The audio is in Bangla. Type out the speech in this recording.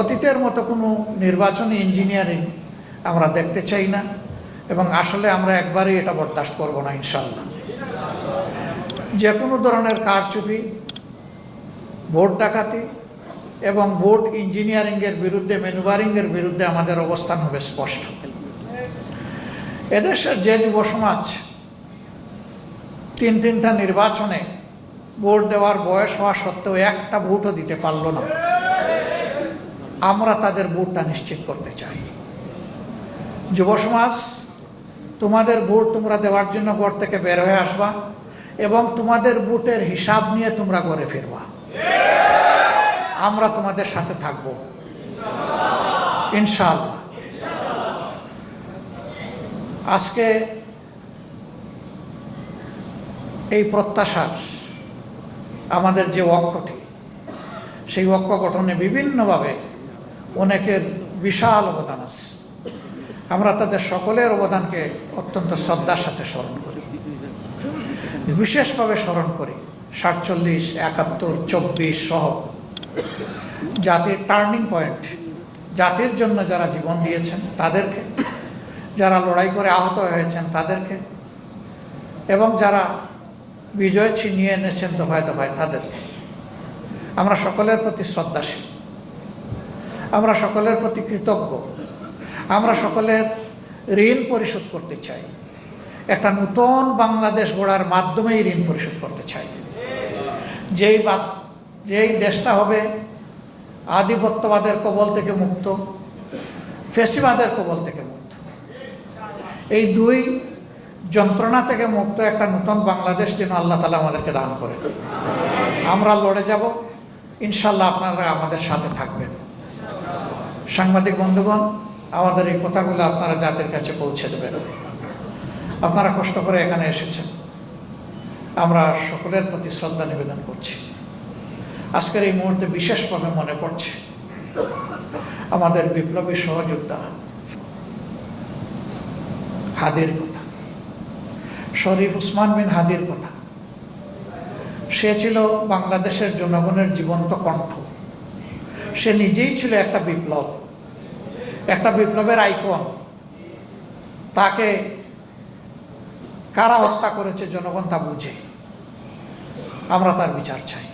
অতীতের মতো কোনো নির্বাচনী ইঞ্জিনিয়ারিং আমরা দেখতে চাই না, এবং আসলে আমরা একবারই এটা বরদাস্ত করব না ইনশাল্লাহ যে কোনো ধরনের কারচুপি, ভোট ডাকাতি এবং ভোট ইঞ্জিনিয়ারিংয়ের বিরুদ্ধে, ম্যানুভারিংয়ের বিরুদ্ধে আমাদের অবস্থান হবে স্পষ্ট। এদেশের যে যুব সমাজ তিন তিনটা নির্বাচনে ভোট দেওয়ার বয়স হওয়া সত্ত্বেও একটা ভোটও দিতে পারল না। আমরা তাদের ভোটটা নিশ্চিত করতে চাই। যুব সমাজ, তোমাদের ভোট তোমরা দেওয়ার জন্য ঘর থেকে বের হয়ে আসবা এবং তোমাদের ভোটের হিসাব নিয়ে তোমরা ঘরে ফিরবা। আমরা তোমাদের সাথে থাকব। ইনশাআল্লাহ। আজকে এই প্রত্যাশার আমাদের যে অক্ষটি সেই অক্ষ গঠনে বিভিন্নভাবে অনেকের বিশাল অবদান আছে। আমরা তাদের সকলের অবদানকে অত্যন্ত শ্রদ্ধার সাথে স্মরণ করি। বিশেষভাবে স্মরণ করি সাতচল্লিশ, একাত্তর, চব্বিশ সহ জাতির টার্নিং পয়েন্ট, জাতির জন্য যারা জীবন দিয়েছেন তাদেরকে, যারা লড়াই করে আহত হয়েছেন তাদেরকে, এবং যারা বিজয় ছিনিয়ে এনেছেন দফায় দফায় তাদেরকে আমরা সকলের প্রতি শ্রদ্ধাশীল। আমরা সকলের প্রতি কৃতজ্ঞ। আমরা সকলের ঋণ পরিশোধ করতে চাই। একটা নূতন বাংলাদেশ গড়ার মাধ্যমেই ঋণ পরিশোধ করতে চাই। যেই বা যেই দেশটা হবে আধিপত্যবাদের কবল থেকে মুক্ত, ফেসিবাদের কবল থেকে মুক্ত। এই দুই যন্ত্রণা থেকে মুক্ত একটা নতুন বাংলাদেশ যেন আল্লাহ তালা আমাদেরকে দান করে আমরা লড়ে যাব। ইনশাল্লাহ আপনারা আমাদের সাথে থাকবেন। সাংবাদিক বন্ধুগণ, আমাদের এই কথাগুলো আপনারা জাতির কাছে পৌঁছে দেবেন। আপনারা কষ্ট করে এখানে এসেছেন। আমরা সকলের প্রতি শ্রদ্ধা নিবেদন করছি। আজকের এই মুহূর্তে বিশেষভাবে মনে পড়ছে আমাদের বিপ্লবী সহযোদ্ধা হাদির কথা, শরীফ উসমান বিন হাদির কথা। সে ছিল বাংলাদেশের জনগণের জীবন্ত কণ্ঠ। সে নিজেই ছিল একটা বিপ্লব, একটা বিপ্লবের আইকন। তাকে কারা হত্যা করেছে জনগণ তা বুঝে। আমরা তার বিচার চাই।